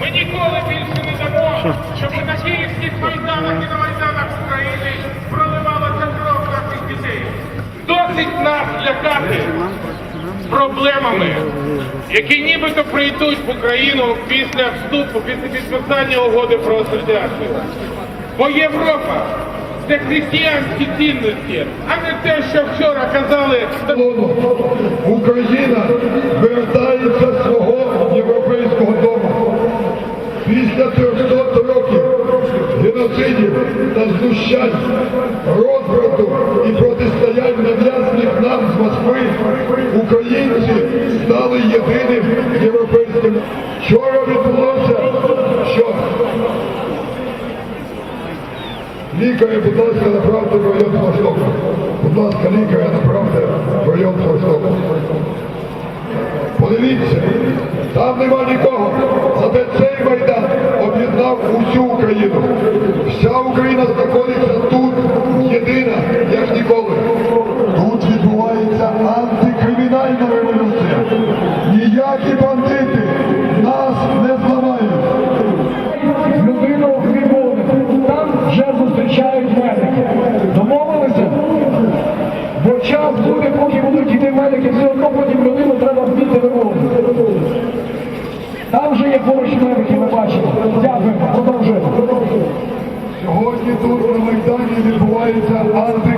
Ми ніколи більше не дамо, щоб на київських майданах і на майданах України проливалася кров наших дітей. Досить нас лякати проблемами, які нібито прийдуть в Україну після вступу, після підписання угоди про асоціацію. Бо Європа це християнські цінності, а не те, що вчора казали. Після 300 років геноцидів та знущань, розбрату і протистоянь нав'язаних нам з Москви, українці стали єдиним європейським. Вчора відбулося, що Лікаря, будь ласка, направте в район Востоку. Будь ласка, лікаря направте в район Востоку. Подивіться, там нема об'єднав усю Україну. Вся Україна знаходиться тут, єдина, як ніколи. Тут відбувається антикримінальна революція. Ніякі бандити нас не зламають. людину в трибуни. Там вже зустрічають медики. Домовилися? Бо час буде, поки будуть йти медики, все одно потім людину вже є поруч медики, ми бачимо. Дякуємо, продовжуємо. Сьогодні тут на Майдані відбувається революція.